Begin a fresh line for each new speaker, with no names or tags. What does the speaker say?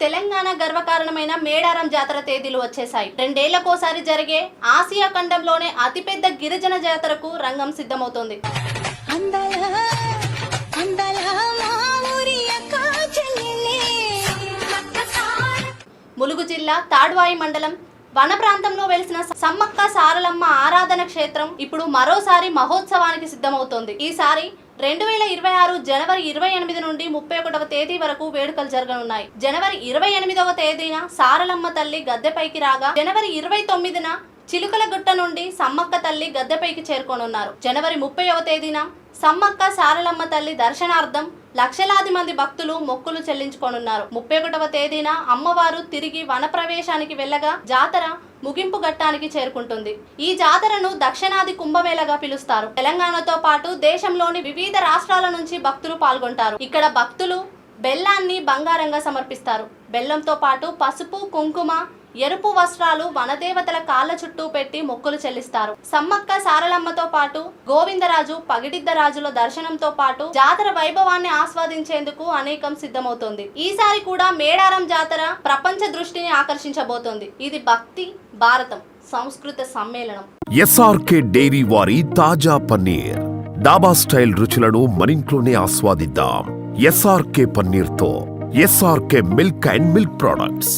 తెలంగాణ గర్వకారణమైన మేడారం జాతర తేదీలు వచ్చేశాయి. రెండేళ్ళకోసారి జరిగే ఆసియా ఖండంలోనే అతిపెద్ద గిరిజన జాతరకు రంగం సిద్ధమవుతోంది. ములుగు జిల్లా తాడ్వాయి మండలం వన ప్రాంతంలో వెలిసిన సమ్మక్క సారలమ్మ ఆరాధన క్షేత్రం ఇప్పుడు మరోసారి మహోత్సవానికి సిద్ధమవుతోంది. ఈసారి రెండు వేల ఇరవై ఆరు జనవరి ఇరవై ఎనిమిది నుండి ముప్పై ఒకటవ తేదీ వరకు వేడుకలు జరగనున్నాయి. జనవరి ఇరవై ఎనిమిదవ తేదీన సారలమ్మ తల్లి గద్దెపైకి రాగా జనవరి ఇరవై తొమ్మిదిన చిలుకల గుట్ట నుండి సమ్మక్క తల్లి గద్దెపైకి చేరుకోనున్నారు. జనవరి ముప్పైవ తేదీన సమ్మక్క సారలమ్మ తల్లి దర్శనార్థం లక్షలాది మంది భక్తులు మొక్కులు చెల్లించుకోనున్నారు. ముప్పై ఒకటవ తేదీన అమ్మవారు తిరిగి వనప్రవేశానికి వెళ్ళగా జాతర ముగింపు ఘట్టానికి చేరుకుంటుంది. ఈ జాతరను దక్షిణాది కుంభమేళగా పిలుస్తారు. తెలంగాణతో పాటు దేశంలోని వివిధ రాష్ట్రాల నుంచి భక్తులు పాల్గొంటారు. ఇక్కడ భక్తులు బెల్లాన్ని బంగారంగా సమర్పిస్తారు. బెల్లంతో పాటు పసుపు కుంకుమ ఎరుపు వస్త్రాలు వనదేవతల కాళ్ళ చుట్టూ పెట్టి మొక్కులు చెల్లిస్తారు. సమ్మక్క సారలమ్మతో పాటు గోవిందరాజు పగిడిద్దరాజుల దర్శనంతో పాటు జాతర వైభవాన్ని ఆస్వాదించేందుకు అనేకం సిద్ధమవుతోంది. ఈసారి కూడా మేడారం జాతర ప్రపంచ దృష్టిని ఆకర్షించబోతోంది. ఇది భక్తి భారతం సంస్కృత సమ్మేళనం.
ఎస్ఆర్కే డైరీ వారి తాజా పన్నీర్. డాబా స్టైల్ రుచులను మనింట్లోనే ఆస్వాదిద్దాం. SRK పన్నీర్తో SRK milk and milk products.